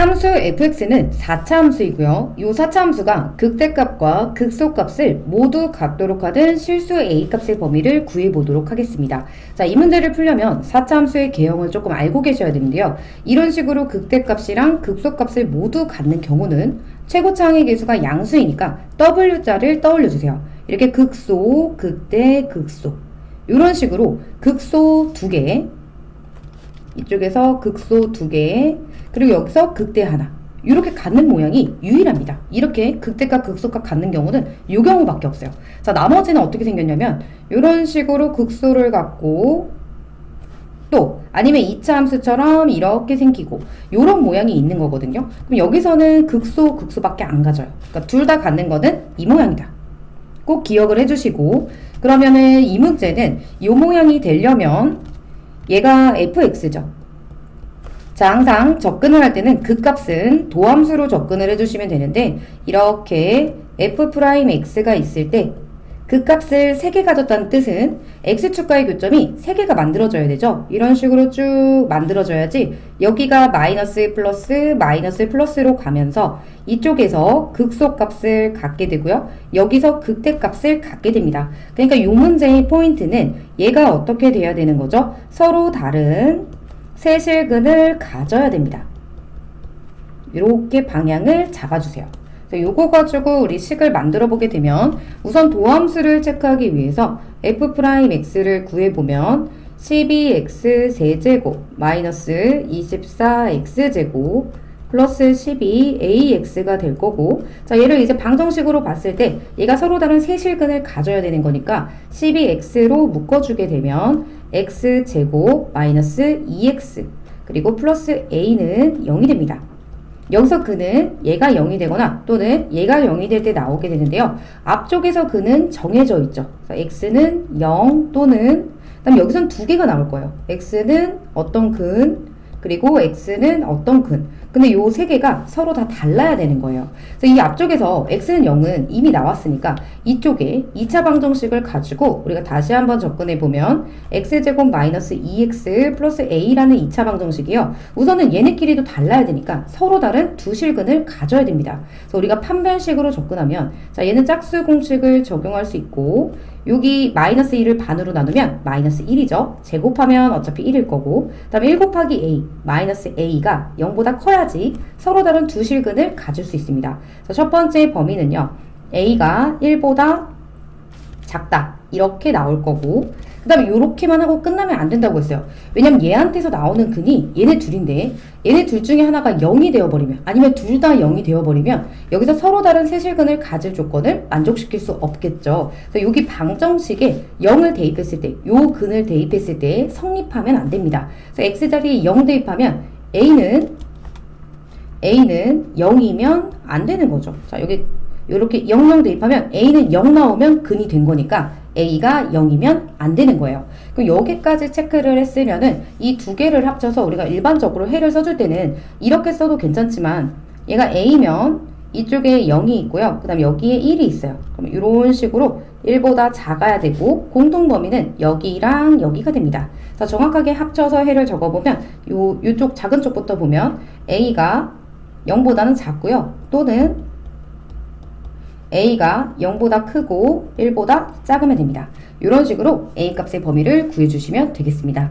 함수 fx는 4차 함수이고요. 이 4차 함수가 극대값과 극소값을 모두 갖도록 하는 실수 a 값의 범위를 구해보도록 하겠습니다. 자, 이 문제를 풀려면 4차 함수의 개형을 조금 알고 계셔야 되는데요. 이런 식으로 극대값이랑 극소값을 모두 갖는 경우는 최고차 항의 계수가 양수이니까 w자를 떠올려주세요. 이렇게 극소, 극대, 극소 이런 식으로 극소 두 개, 이쪽에서 극소 두 개, 그리고 여기서 극대 하나. 이렇게 갖는 모양이 유일합니다. 이렇게 극대값, 극소값 갖는 경우는 이 경우밖에 없어요. 자, 나머지는 어떻게 생겼냐면 이런 식으로 극소를 갖고 또 아니면 2차 함수처럼 이렇게 생기고 이런 모양이 있는 거거든요. 그럼 여기서는 극소, 극소밖에 안 가져요. 그러니까 둘 다 갖는 거는 이 모양이다. 꼭 기억을 해주시고 그러면은 이 문제는 이 모양이 되려면 얘가 fx죠. 자, 항상 접근을 할 때는 그 값은 도함수로 접근을 해주시면 되는데 이렇게 f'x가 있을 때그 값을 3개 가졌다는 뜻은 x축과의 교점이 3개가 만들어져야 되죠. 이런 식으로 쭉 만들어져야지 여기가 마이너스 플러스 마이너스 플러스로 가면서 이쪽에서 극소값을 갖게 되고요. 여기서 극대값을 갖게 됩니다. 그러니까 이 문제의 포인트는 얘가 어떻게 돼야 되는 거죠? 서로 다른 세 실근을 가져야 됩니다. 이렇게 방향을 잡아주세요. 요거 가지고 우리 식을 만들어 보게 되면 우선 도함수를 체크하기 위해서 f'x를 구해보면 12x 세제곱 마이너스 24x제곱 플러스 12ax가 될 거고 자 얘를 이제 방정식으로 봤을 때 얘가 서로 다른 세실근을 가져야 되는 거니까 12x로 묶어주게 되면 x제곱 마이너스 2x 그리고 플러스 a는 0이 됩니다. 여기서 그는 얘가 0이 되거나 또는 얘가 0이 될 때 나오게 되는데요. 앞쪽에서 그는 정해져 있죠. x는 0 또는 그다음 여기선 두 개가 나올 거예요. x는 어떤 근 그리고 x는 어떤 근. 근데 요 세 개가 서로 다 달라야 되는 거예요. 그래서 이 앞쪽에서 x는 0은 이미 나왔으니까 이쪽에 2차 방정식을 가지고 우리가 다시 한번 접근해 보면 x제곱 마이너스 2x 플러스 a라는 2차 방정식이요. 우선은 얘네끼리도 달라야 되니까 서로 다른 두 실근을 가져야 됩니다. 그래서 우리가 판별식으로 접근하면 자 얘는 짝수 공식을 적용할 수 있고 여기 마이너스 1을 반으로 나누면 마이너스 1이죠. 제곱하면 어차피 1일 거고 그 다음에 1 곱하기 a 마이너스 a가 0보다 커야지 서로 다른 두 실근을 가질 수 있습니다. 그래서 첫 번째 범위는요. a가 1보다 작다 이렇게 나올 거고 그 다음에 이렇게만 하고 끝나면 안 된다고 했어요. 왜냐면 얘한테서 나오는 근이 얘네 둘인데 얘네 둘 중에 하나가 0이 되어버리면 아니면 둘 다 0이 되어버리면 여기서 서로 다른 세실근을 가질 조건을 만족시킬 수 없겠죠. 그래서 여기 방정식에 0을 대입했을 때 요 근을 대입했을 때 성립하면 안 됩니다. 그래서 x자리에 0 대입하면 a는 a는 0이면 안 되는 거죠. 자 여기 이렇게 00 대입하면 a는 0 나오면 근이 된 거니까 a가 0이면 안 되는 거예요. 그럼 여기까지 체크를 했으면은 이 두 개를 합쳐서 우리가 일반적으로 해를 써줄 때는 이렇게 써도 괜찮지만 얘가 a면 이쪽에 0이 있고요. 그 다음에 여기에 1이 있어요. 그럼 이런 식으로 1보다 작아야 되고 공통 범위는 여기랑 여기가 됩니다. 자, 정확하게 합쳐서 해를 적어보면 요, 요쪽 작은 쪽부터 보면 a가 0보다는 작고요. 또는 a가 0보다 크고 1보다 작으면 됩니다. 이런 식으로 a 값의 범위를 구해주시면 되겠습니다.